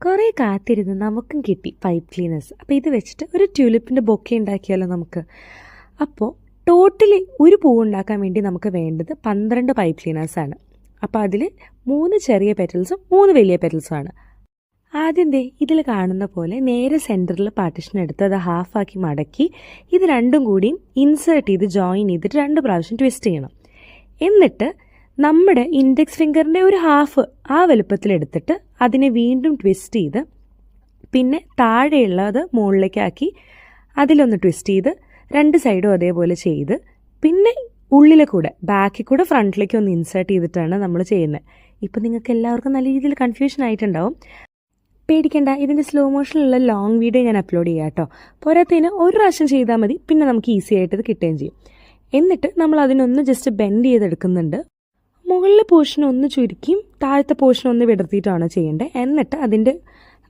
കുറേ കാത്തിരുന്ന് നമുക്കും കിട്ടി പൈപ്പ് ക്ലീനേഴ്സ് അപ്പോൾ ഇത് വെച്ചിട്ട് ഒരു ട്യൂലിപ്പിന്റെ ബൊക്കെ ഉണ്ടാക്കിയാലോ നമുക്ക്? അപ്പോൾ ടോട്ടലി ഒരു പൂ ഉണ്ടാക്കാൻ വേണ്ടി നമുക്ക് വേണ്ടത് പന്ത്രണ്ട് പൈപ്പ് ക്ലീനേഴ്സാണ് അപ്പോൾ അതിൽ മൂന്ന് ചെറിയ പെറ്റൽസും മൂന്ന് വലിയ പെറ്റൽസുമാണ് ആദ്യം ദേ ഇതിൽ കാണുന്ന പോലെ നേരെ സെന്ററിൽ പാർട്ടിഷൻ എടുത്ത് അത് ഹാഫാക്കി മടക്കി ഇത് രണ്ടും കൂടിയും ഇൻസേർട്ട് ചെയ്ത് ജോയിൻ ചെയ്തിട്ട് രണ്ട് പ്രാവശ്യം ട്വിസ്റ്റ് ചെയ്യണം. എന്നിട്ട് നമ്മുടെ ഇൻഡെക്സ് ഫിംഗറിന്റെ ഒരു ഹാഫ് ആ വലുപ്പത്തിലെടുത്തിട്ട് അതിനെ വീണ്ടും ട്വിസ്റ്റ് ചെയ്ത് പിന്നെ താഴെയുള്ളത് മുകളിലേക്കാക്കി അതിലൊന്ന് ട്വിസ്റ്റ് ചെയ്ത് രണ്ട് സൈഡും അതേപോലെ ചെയ്ത് പിന്നെ ഉള്ളിലെ കൂടെ ബാക്കിൽ കൂടെ ഫ്രണ്ടിലേക്ക് ഒന്ന് ഇൻസേർട്ട് ചെയ്തിട്ടാണ് നമ്മൾ ചെയ്യുന്നത്. ഇപ്പം നിങ്ങൾക്ക് എല്ലാവർക്കും നല്ല രീതിയിൽ കൺഫ്യൂഷൻ ആയിട്ടുണ്ടാവും. പേടിക്കേണ്ട ഇതിന്റെ സ്ലോ മോഷനിലുള്ള ലോങ് വീഡിയോ ഞാൻ അപ്ലോഡ് ചെയ്യാം കേട്ടോ. പോരാത്തതിന് ഒരു പ്രാവശ്യം ചെയ്താൽ മതി പിന്നെ നമുക്ക് ഈസി ആയിട്ട് ഇത് കിട്ടുകയും ചെയ്യും. എന്നിട്ട് നമ്മൾ അതിനൊന്ന് ജസ്റ്റ് ബെൻഡ് ചെയ്തെടുക്കുന്നുണ്ട്. മുകളിലെ പോർഷൻ ഒന്ന് ചുരുക്കിയും താഴത്തെ പോർഷൻ ഒന്ന് വിടർത്തിയിട്ടാണ് ചെയ്യേണ്ടത്. എന്നിട്ട് അതിന്റെ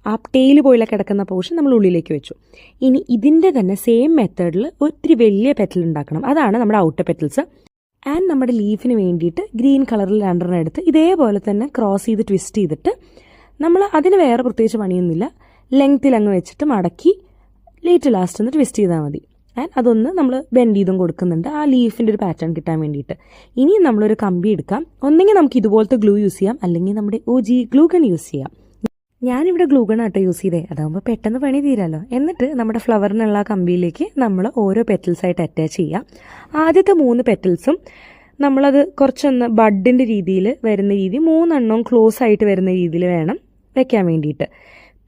ആ ടെയിൽ പോയില കിടക്കുന്ന പോർഷൻ നമ്മൾ ഉള്ളിലേക്ക് വെച്ചു. ഇനി ഇതിന്റെ തന്നെ സെയിം മെത്തേഡിൽ ഒത്തിരി വലിയ പെറ്റൽ ഉണ്ടാക്കണം. അതാണ് നമ്മുടെ ഔട്ടർ പെറ്റൽസ് ആൻഡ് നമ്മുടെ ലീഫിന് വേണ്ടിയിട്ട് ഗ്രീൻ കളറിൽ രണ്ടെണ്ണം എടുത്ത് ഇതേപോലെ തന്നെ ക്രോസ് ചെയ്ത് ട്വിസ്റ്റ് ചെയ്തിട്ട് നമ്മൾ അതിന് വേറെ പ്രത്യേകിച്ച് പണിയൊന്നുമില്ല. ലെങ്ത്തിൽ അങ്ങ് വെച്ചിട്ട് മടക്കി ലേറ്റ് ലാസ്റ്റ് ഒന്ന് ട്വിസ്റ്റ് ചെയ്താൽ മതി. ആൻഡ് അതൊന്ന് നമ്മൾ ബെൻഡ് ചെയ്തും കൊടുക്കുന്നുണ്ട്. ആ ലീഫിന്റെ ഒരു പാറ്റേൺ കിട്ടാൻ വേണ്ടിയിട്ട്. ഇനിയും നമ്മളൊരു കമ്പി എടുക്കാം. ഒന്നെങ്കിൽ നമുക്ക് ഇതുപോലത്തെ ഗ്ലൂ യൂസ് ചെയ്യാം. അല്ലെങ്കിൽ നമ്മുടെ ഒ ജി ഗ്ലൂഗൺ യൂസ് ചെയ്യാം. ഞാനിവിടെ ഗ്ലൂഗൺ ആട്ടോ യൂസ് ചെയ്തേ. അതാകുമ്പോൾ പെട്ടെന്ന് പണി തീരാലോ. എന്നിട്ട് നമ്മുടെ ഫ്ലവറിനുള്ള കമ്പിയിലേക്ക് നമ്മൾ ഓരോ പെറ്റൽസ് ആയിട്ട് അറ്റാച്ച് ചെയ്യാം. ആദ്യത്തെ മൂന്ന് പെറ്റൽസും നമ്മളത് കുറച്ചൊന്ന് ബഡിന്റെ രീതിയിൽ വരുന്ന രീതി മൂന്നെണ്ണവും ക്ലോസ് ആയിട്ട് വരുന്ന രീതിയിൽ വേണം വെക്കാൻ വേണ്ടിയിട്ട്.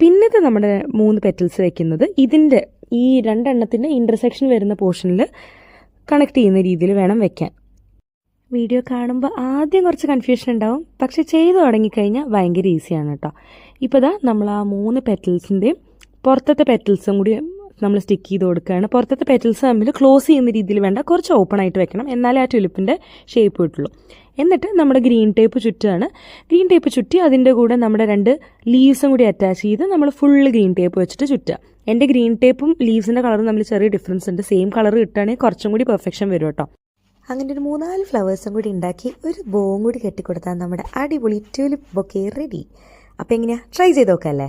പിന്നത്തെ നമ്മുടെ മൂന്ന് പെറ്റൽസ് വെക്കുന്നത് ഇതിന്റെ ഈ രണ്ടെണ്ണത്തിന്റെ ഇന്റർസെക്ഷൻ വരുന്ന പോർഷനിൽ കണക്ട് ചെയ്യുന്ന രീതിയിൽ വേണം വെക്കാൻ. വീഡിയോ കാണുമ്പോൾ ആദ്യം കുറച്ച് കൺഫ്യൂഷൻ ഉണ്ടാവും. പക്ഷെ ചെയ്തു തുടങ്ങിക്കഴിഞ്ഞാൽ ഭയങ്കര ഈസിയാണ് കേട്ടോ ഇപ്പോൾ ദാ നമ്മൾ ആ മൂന്ന് പെറ്റൽസിന്റെയും പുറത്തത്തെ പെറ്റൽസും കൂടി നമ്മൾ സ്റ്റിക്ക് ചെയ്ത് കൊടുക്കുകയാണ്. പുറത്തത്തെ പെറ്റൽസ് തമ്മിൽ ക്ലോസ് ചെയ്യുന്ന രീതിയിൽ വേണ്ട കുറച്ച് ഓപ്പൺ ആയിട്ട് വെക്കണം. എന്നാലേ ആ ട്യൂലിപ്പിന്റെ ഷേപ്പ് കിട്ടുള്ളൂ. എന്നിട്ട് നമ്മുടെ ഗ്രീൻ ടേപ്പ് ചുറ്റാണ്. ഗ്രീൻ ടേപ്പ് ചുറ്റി അതിന്റെ കൂടെ നമ്മുടെ രണ്ട് ലീവ്സും കൂടി അറ്റാച്ച് ചെയ്ത് നമ്മൾ ഫുള്ള് ഗ്രീൻ ടേപ്പ് വെച്ചിട്ട് ചുറ്റുക. എന്റെ ഗ്രീൻ ടേപ്പും ലീവ്സിന്റെ കളറും തമ്മിൽ ചെറിയ ഡിഫറൻസ് ഉണ്ട്. സെയിം കളർ കിട്ടുകയാണെങ്കിൽ കുറച്ചും കൂടി പെർഫെക്ഷൻ വരും കേട്ടോ. അങ്ങനെ ഒരു മൂന്നാൽ ഫ്ലവേഴ്സും കൂടി ഉണ്ടാക്കി ഒരു ബോവും കൂടി കെട്ടിക്കൊടുത്താൽ നമ്മുടെ അടിപൊളി ട്യൂലിപ്പ് ബൊക്കെ റെഡി അപ്പോൾ എങ്ങനെയാ? ട്രൈ ചെയ്ത് നോക്കല്ലേ